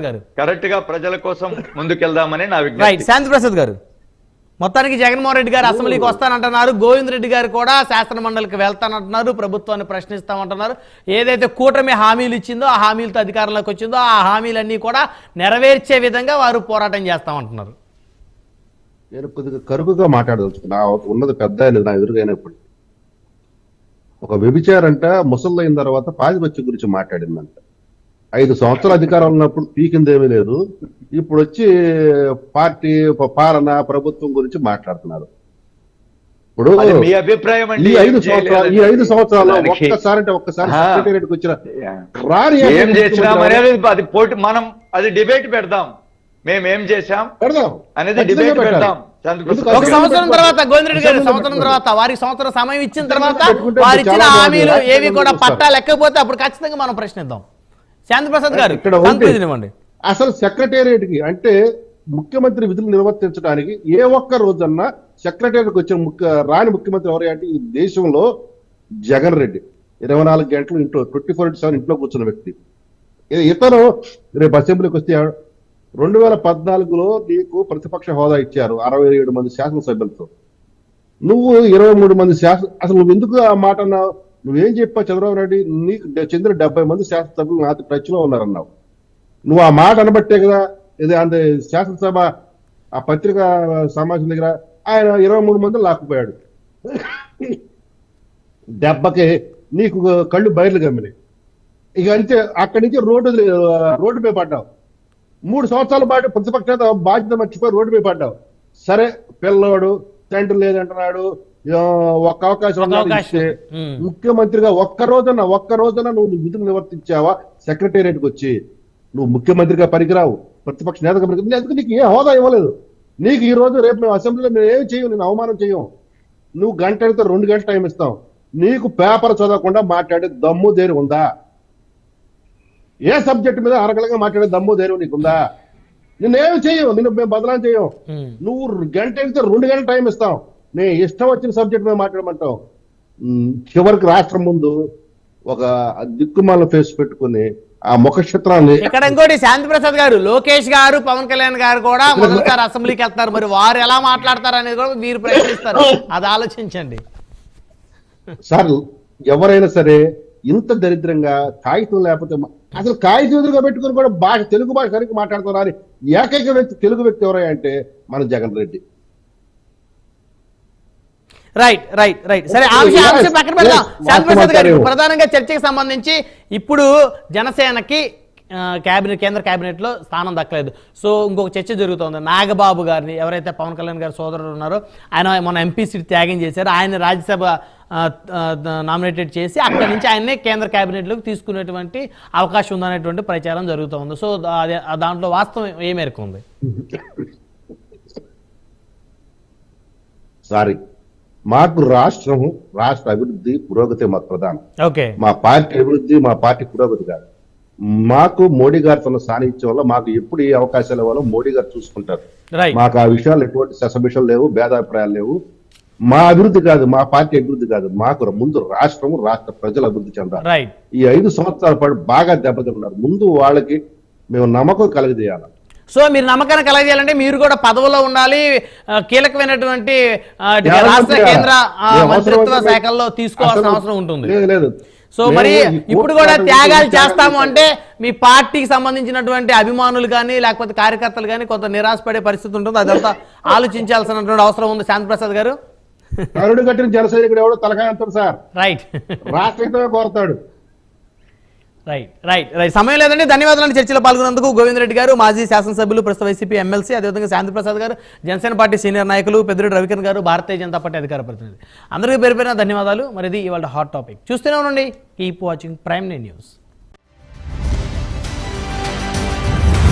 గారు. కరెక్ట్గా ప్రజల కోసం ముందుకెళ్దామని నా రైట్ శాంతి ప్రసాద్ గారు. మొత్తానికి జగన్మోహన్ రెడ్డి గారు అసెంబ్లీకి వస్తానంటున్నారు. గోవింద్ రెడ్డి గారు కూడా శాసన మండలికి వెళ్తానంటున్నారు. ప్రభుత్వాన్ని ప్రశ్నిస్తామంటున్నారు. ఏదైతే కూటమి హామీలు ఇచ్చిందో ఆ హామీలతో అధికారంలోకి వచ్చిందో ఆ హామీలన్నీ కూడా నెరవేర్చే విధంగా వారు పోరాటం చేస్తామంటున్నారు. నేను కొద్దిగా కరుకుగా మాట్లాడదలుచుకున్నా. ఉన్నది పెద్ద నా ఎదురుగైనప్పుడు. ఒక వ్యభిచారంట ముసళ్ళైన తర్వాత పాతిపత్య గురించి మాట్లాడిందంట. ఐదు సంవత్సరాల అధికారం ఉన్నప్పుడు పీకిందేమీ లేదు ఇప్పుడు వచ్చి పార్టీ పాలన ప్రభుత్వం గురించి మాట్లాడుతున్నారు ఇప్పుడు మీ అభిప్రాయం అండి ఈ ఐదు సంవత్సరాలు ఈ. ఐదు సంవత్సరాల్లో దానికి ఒక్కసారి అంటే ఒక్కసారి. సెక్రటేరియట్కి వచ్చిన. రాని ఏం చేసినాం అనేది అది పోటీ మనం అది డిబేట్ పెడదాం మేము ఏం చేశాం పెడదాం అనేది డిబేట్. పెడదాం ఒక సంవత్సరం. తర్వాత గోవింద్ రెడ్డి గారు సంవత్సరం. తర్వాత వారికి సంవత్సరం సమయం ఇచ్చిన తర్వాత వారు ఇచ్చిన. హామీలు ఏవి కూడా. పట్టా లెక్కపోతే అప్పుడు ఖచ్చితంగా మనం ప్రశ్నిద్దాం శాంతి ప్రసాద్ గారు ఇక్కడ అసలు సెక్రటేరియట్కి అంటే ముఖ్యమంత్రి విధులు నిర్వర్తించడానికి ఏ ఒక్క రోజన్నా సెక్రటేరియట్కి వచ్చిన ముఖ్య రాని ముఖ్యమంత్రి ఎవరు అంటే ఈ దేశంలో జగన్ రెడ్డి. ఇరవై నాలుగు గంటలు ఇంట్లో ట్వంటీ ఫోర్ సెవెన్ ఇంట్లో కూర్చున్న వ్యక్తి. ఇతను రేపు అసెంబ్లీకి వస్తే రెండు వేల పద్నాలుగులో నీకు ప్రతిపక్ష హోదా ఇచ్చారు అరవై ఏడు మంది శాసనసభ్యులతో. నువ్వు ఇరవై మూడు మంది శాసన అసలు నువ్వు ఎందుకు ఆ మాట అన్నావు? నువ్వేం చెప్పావు చంద్రబాబు నాయుడు? నీకు చెందిన డెబ్బై మంది శాసనసభ్యులు నాతో టచ్లో ఉన్నారన్నావు. నువ్వు ఆ మాట అనబట్టే కదా ఇది అంత శాసనసభ ఆ పత్రిక సమాజం దగ్గర ఆయన ఇరవై మూడు మంది లాక్కుపోయాడు. దెబ్బకి నీకు కళ్ళు బయర్లు గమ్మినాయి ఇక అంతే అక్కడి నుంచి రోడ్డు రోడ్డు మీద పడ్డావు. మూడు సంవత్సరాల పాటు ప్రతిపక్ష బాధ్యత మర్చిపోయి రోడ్డు మీద పడ్డావు. సరే పిల్లోడు తండ్రి లేదంటున్నాడు. ఒక్క అవకాశం. ఇస్తే. ముఖ్యమంత్రిగా ఒక్క రోజున ఒక్క రోజున నువ్వు నీ విధులు నిర్వర్తించావా? సెక్రటేరియట్కి వచ్చి. నువ్వు ముఖ్యమంత్రిగా పనికిరావు ప్రతిపక్ష నేతగా పనికి ఎందుకు నీకు ఏ హోదా ఇవ్వలేదు. నీకు ఈ రోజు రేపు మేము అసెంబ్లీలో మేము ఏం చేయం నేను అవమానం చేయం నువ్వు గంట అడిగితే రెండు గంటల టైం ఇస్తాం. నీకు పేపర్ చదవకుండా మాట్లాడే దమ్ము దేని ఉందా? ఏ సబ్జెక్ట్ మీద అరగలగా మాట్లాడే దమ్ము ధైర్యం నీకుందా నిన్నేం చెయ్యం నిన్ను మేము బదలాం చేయం. నువ్వు గంట అయితే రెండు గంటల టైం ఇస్తాం. నేను ఇష్టం వచ్చిన సబ్జెక్ట్ మీద మాట్లాడమంటావు. ఉమ్, చివరికి రాష్ట్రం ముందు ఒక దిక్కుమాల ఫేస్ పెట్టుకుని ఆ ముఖ చిత్రాన్ని ఇక్కడ ఇంకోటి శాంతి ప్రసాద్ గారు లోకేష్ గారు పవన్ కళ్యాణ్ గారు కూడా మొదటిసారి అసెంబ్లీకి వెళ్తారు. మరి వారు ఎలా మాట్లాడతారు అనేది కూడా మీరు ప్రయత్నిస్తారు. అది ఆలోచించండి. సార్ ఎవరైనా సరే ఇంత దరిద్రంగా కాగితం లేకపోతే అసలు కాగితం ఎదురుగా పెట్టుకుని కూడా భాష తెలుగు భాష సరిగ్గా మాట్లాడుతున్నారు ఏకైక వ్యక్తి తెలుగు వ్యక్తి ఎవరై అంటే మన Jagan Reddy. Right right right సరే ఆ విషయం ఆ విషయం పక్కన పెడదాం. గారు ప్రధానంగా చర్చకి సంబంధించి ఇప్పుడు జనసేనకి క్యాబినెట్ కేంద్ర కేబినెట్లో స్థానం దక్కలేదు. సో ఇంకొక చర్చ జరుగుతోంది. నాగబాబు గారిని ఎవరైతే పవన్ కళ్యాణ్ గారి సోదరుడు ఉన్నారో ఆయన మన ఎంపీ సీట్ త్యాగం చేశారు. ఆయన రాజ్యసభ నామినేటెడ్ చేసి అక్కడి నుంచి ఆయన్నే కేంద్ర కేబినెట్లోకి తీసుకునేటువంటి అవకాశం ఉందనేటువంటి ప్రచారం జరుగుతోంది. సో దాంట్లో వాస్తవం ఏ మేరకు ఉంది? సారీ మాకు రాష్ట్రం రాష్ట్ర అభివృద్ధి పురోగతి మాకు ప్రధానం. ఓకే. మా పార్టీ అభివృద్ధి మా పార్టీ పురోగతి కాదు. మాకు మోడీ గారితో సాన్నిధ్యం వల్ల మాకు ఎప్పుడు ఏ అవకాశాలు ఇవ్వాలో మోడీ గారు చూసుకుంటారు. మాకు ఆ విషయాలు ఎటువంటి ససభిషాలు లేవు భేదాభిప్రాయాలు లేవు. మా అభివృద్ధి కాదు మా పార్టీ అభివృద్ధి కాదు. మాకు ముందు రాష్ట్రం రాష్ట్ర ప్రజలు అభివృద్ధి చెందాలి. ఈ ఐదు సంవత్సరాల పాటు బాగా దెబ్బతిన్నారు. ముందు వాళ్ళకి మేము నమ్మకం కలగజేయాలి. సో మీరు నమ్మకాన్ని కలగజేయాలంటే మీరు కూడా పదవిలో ఉండాలి. కీలకమైనటువంటి రాష్ట్ర కేంద్ర మంత్రిత్వ శాఖల్లో తీసుకోవాల్సిన అవసరం ఉంటుంది. సో మరి ఇప్పుడు కూడా త్యాగాలు చేస్తాము అంటే మీ పార్టీకి సంబంధించినటువంటి అభిమానులు కానీ లేకపోతే కార్యకర్తలు కానీ కొంత నిరాశపడే పరిస్థితి ఉంటుంది. అదంతా ఆలోచించాల్సినటువంటి అవసరం ఉంది. శాంతి ప్రసాద్ గారు. కరుడు కట్టిన జన సైనికుడు ఎవడో తలకాయ సార్. రైట్ రాష్ట్రీయతమే కోరతాడు. రైట్ రైట్ రైట్ సమయం లేదండి. ధన్యవాదాలు చర్చలో పాల్గొన్నందుకు. గోవిందరెడ్డి గారు మాజీ శాసనసభ్యులు ప్రస్తుత వైసీపీ ఎమ్మెల్సీ అదేవిధంగా శాంతిప్రసాద్ గారు జనసేన పార్టీ సీనియర్ నాయకులు పెద్దిరెడ్డి రవికరణ్ గారు భారతీయ జనతా పార్టీ అధికార ప్రతినిధి. అందరికీ పేరు ధన్యవాదాలు. మరిది ఇవాళ హాట్ టాపిక్ చూస్తూనే ఉండండి. Keep watching prime news